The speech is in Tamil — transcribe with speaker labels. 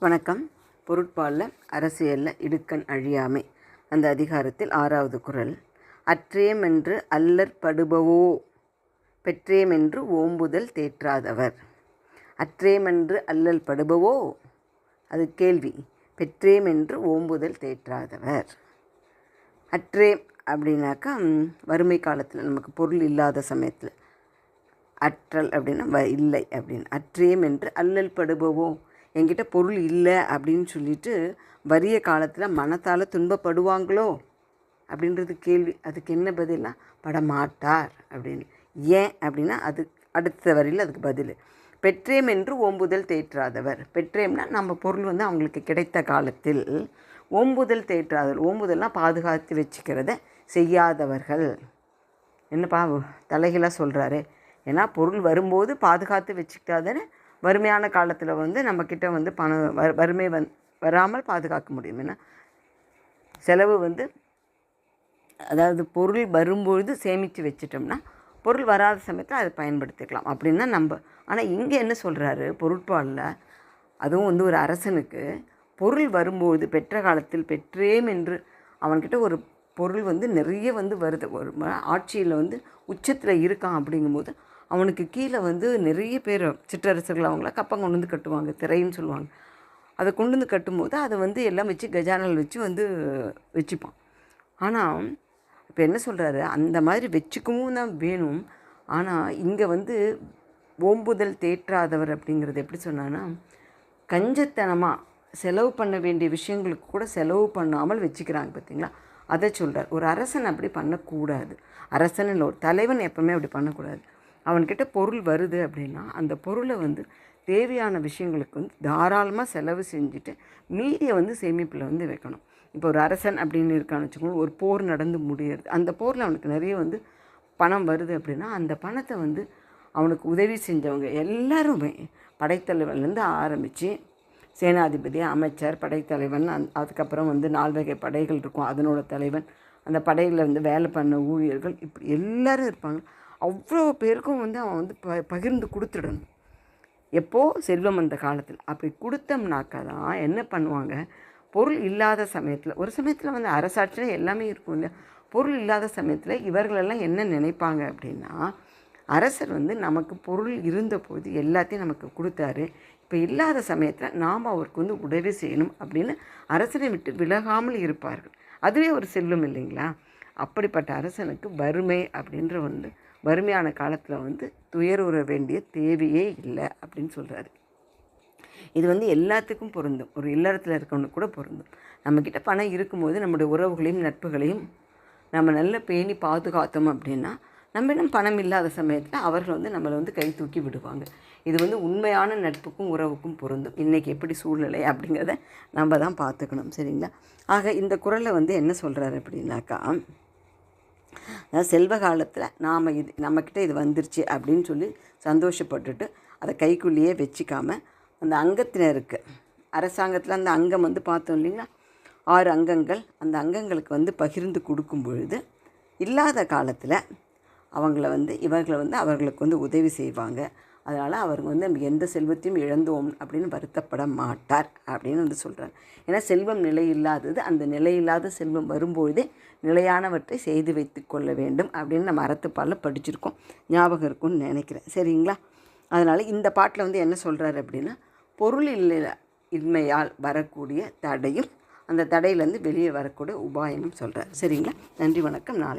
Speaker 1: வணக்கம். பொருட்பாலில் அரசியலில் இடுக்கண் அழியாமை. அந்த அதிகாரத்தில் ஆறாவது குறள் அற்றேமென்று அல்லற் படுபவோ? பெற்றேமென்று ஓம்புதல் தேற்றாதவர். அற்றேமென்று அல்லல் படுபவோ? அது கேள்வி. பெற்றேமென்று ஓம்புதல் தேற்றாதவர். அற்றேம் அப்படின்னாக்கா வறுமை காலத்தில் நமக்கு பொருள் இல்லாத சமயத்தில். அற்றல் அப்படின்னா இல்லை அப்படின்னு. அற்றேம் என்று அல்லல் படுபவோ? என்கிட்ட பொருள் இல்லை அப்படின்னு சொல்லிட்டு வறிய காலத்தில் மனத்தால் துன்பப்படுவாங்களோ அப்படின்றது கேள்வி. அதுக்கு என்ன பதில்னா படமாட்டார் அப்படின்னு. ஏன் அப்படின்னா அது அடுத்த வரியில் அதுக்கு பதில். பெற்றேம் என்று ஓம்புதல் தேற்றாதவர். பெற்றேம்னா நம்ம பொருள் வந்து அவங்களுக்கு கிடைத்த காலத்தில் ஓம்புதல் தேற்றாதவர். ஓம்புதல்னால் பாதுகாத்து வச்சுக்கிறத செய்யாதவர்கள். என்னப்பா தலைகளாக சொல்கிறாரு ஏன்னா பொருள் வரும்போது பாதுகாத்து வச்சுக்கிட்டாதானே வறுமையான காலத்தில் வந்து நம்மக்கிட்ட வந்து பணம் வ- வறுமை வந் வராமல் பாதுகாக்க முடியும். ஏன்னா செலவு வந்து அதாவது பொருள் வரும்பொழுது சேமித்து வச்சிட்டோம்னா பொருள் வராத சமயத்தில் அதை பயன்படுத்திக்கலாம். அப்படின்னு தான் நம்ம ஆனால் இங்கே என்ன சொல்கிறாரு பொருட்பாலில் அதுவும் வந்து ஒரு அரசனுக்கு பொருள் வரும்போது பெற்ற காலத்தில் பெற்றேம் என்று அவன்கிட்ட ஒரு பொருள் வந்து நிறைய வந்து வருது. ஒரு ஆட்சியில் வந்து உச்சத்தில் இருக்கான் அப்படிங்கும்போது அவனுக்கு கீழே வந்து நிறைய பேர் சிற்றரசர்கள் அவங்கள கப்பம் கொண்டு வந்து கட்டுவாங்க திரைன்னு சொல்லுவாங்க. அதை கொண்டு வந்து கட்டும்போது அதை வந்து எல்லாம் வச்சு கஜானல் வச்சு வந்து வச்சுப்பான். ஆனால் இப்போ என்ன சொல்கிறாரு அந்த மாதிரி வச்சுக்கவும் தான் வேணும். ஆனால் இங்கே வந்து ஓம்புதல் தேற்றாதவர் அப்படிங்கிறது எப்படி சொன்னான்னா கஞ்சத்தனமாக செலவு பண்ண வேண்டிய விஷயங்களுக்கு கூட செலவு பண்ணாமல் வச்சுக்கிறாங்க பார்த்தீங்களா அதை சொல்கிறார் ஒரு அரசன் அப்படி பண்ணக்கூடாது. அரசன் இல்லை ஒரு தலைவன் எப்பவுமே அப்படி பண்ணக்கூடாது. அவன்கிட்ட பொருள் வருது அப்படின்னா அந்த பொருளை வந்து தேவையான விஷயங்களுக்கு வந்து தாராளமாக செலவு செஞ்சுட்டு மீதியை வந்து சேமிப்பில் வந்து வைக்கணும். இப்போ ஒரு அரசன் அப்படின்னு இருக்கான்னு வச்சுக்கோங்க ஒரு போர் நடந்து முடியறது. அந்த போரில் அவனுக்கு நிறைய வந்து பணம் வருது அப்படின்னா அந்த பணத்தை வந்து அவனுக்கு உதவி செஞ்சவங்க எல்லாருமே படைத்தலைவன்லேருந்து ஆரம்பித்து சேனாதிபதி அமைச்சர் படைத்தலைவன் அந் அதுக்கப்புறம் வந்து நால்வகை படைகள் இருக்கும். அதனோட தலைவன் அந்த படையில் வந்து வேலை பண்ண ஊழியர்கள் இப்படி எல்லோரும் இருப்பாங்க. அவ்வளோ பேருக்கும் வந்து அவன் வந்து ப பகிர்ந்து கொடுத்துடணும். எப்போது செல்வம் அந்த காலத்தில். அப்படி கொடுத்தோம்னாக்கா தான் என்ன பண்ணுவாங்க? பொருள் இல்லாத சமயத்தில் ஒரு சமயத்தில் வந்து அரசாட்சியில் எல்லாமே இருக்கும் இல்லையா? பொருள் இல்லாத சமயத்தில் இவர்களெல்லாம் என்ன நினைப்பாங்க அப்படின்னா அரசர் வந்து நமக்கு பொருள் இருந்தபோது எல்லாத்தையும் நமக்கு கொடுத்தாரு. இப்போ இல்லாத சமயத்தில் நாம் அவருக்கு வந்து உதவி செய்யணும் அப்படின்னு அரசனை விட்டு விலகாமல் இருப்பார்கள். அதுவே ஒரு செல்வம் இல்லைங்களா? அப்படிப்பட்ட அரசனுக்கு வறுமை அப்படின்ற வந்து வறுமையான காலத்தில் வந்து துயருற வேண்டிய தேவையே இல்லை அப்படின்னு சொல்கிறாரு இது வந்து எல்லாத்துக்கும் பொருந்தும். ஒரு இல்லறத்தில் இருக்கவனுக்கு கூட பொருந்தும். நம்மக்கிட்ட பணம் இருக்கும்போது நம்முடைய உறவுகளையும் நட்புகளையும் நம்ம நல்ல பேணி பாதுகாத்தோம் அப்படின்னா நம்மிடம் பணம் இல்லாத சமயத்தில் அவர்கள் வந்து நம்மளை வந்து கை தூக்கி விடுவாங்க. இது வந்து உண்மையான நட்புக்கும் உறவுக்கும் பொருந்தும். இன்றைக்கி எப்படி சூழ்நிலை அப்படிங்கிறத நம்ம தான் பார்த்துக்கணும். சரிங்களா? ஆக இந்த குரலை வந்து என்ன சொல்கிறாரு அப்படின்னாக்கா அதாவது செல்வ காலத்தில் நாம் இது நம்மக்கிட்ட இது வந்துருச்சு அப்படின்னு சொல்லி சந்தோஷப்பட்டுட்டு அதை கைக்குள்ளேயே வச்சுக்காமல் அந்த அங்கத்தினருக்கு அரசாங்கத்தில் அந்த அங்கம் வந்து பார்த்தோம் இல்லைங்களா? ஆறு அங்கங்கள் அந்த அங்கங்களுக்கு வந்து பகிர்ந்து கொடுக்கும் பொழுது இல்லாத காலத்தில் அவங்கள வந்து இவர்களை வந்து அவர்களுக்கு வந்து உதவி செய்வாங்க. அதனால் அவர் வந்து நம்ம எந்த செல்வத்தையும் இழந்தோம் அப்படின்னு வருத்தப்பட மாட்டார் அப்படின்னு வந்து சொல்கிறார் ஏன்னா செல்வம் நிலை இல்லாதது அந்த நிலையில்லாத செல்வம் வரும்பொழுதே நிலையானவற்றை செய்து வைத்து கொள்ள வேண்டும் அப்படின்னு நம்ம அறத்துப்பாலில் படிச்சிருக்கோம். ஞாபகம் இருக்கும்னு நினைக்கிறேன். சரிங்களா? அதனால் இந்த பாட்டில் வந்து என்ன சொல்கிறாரு அப்படின்னா பொருள் இல்லை இன்மையால் வரக்கூடிய தடையும் அந்த தடையிலேருந்து வெளியே வரக்கூடிய உபாயமும் சொல்கிறார் சரிங்களா? நன்றி வணக்கம். நாளை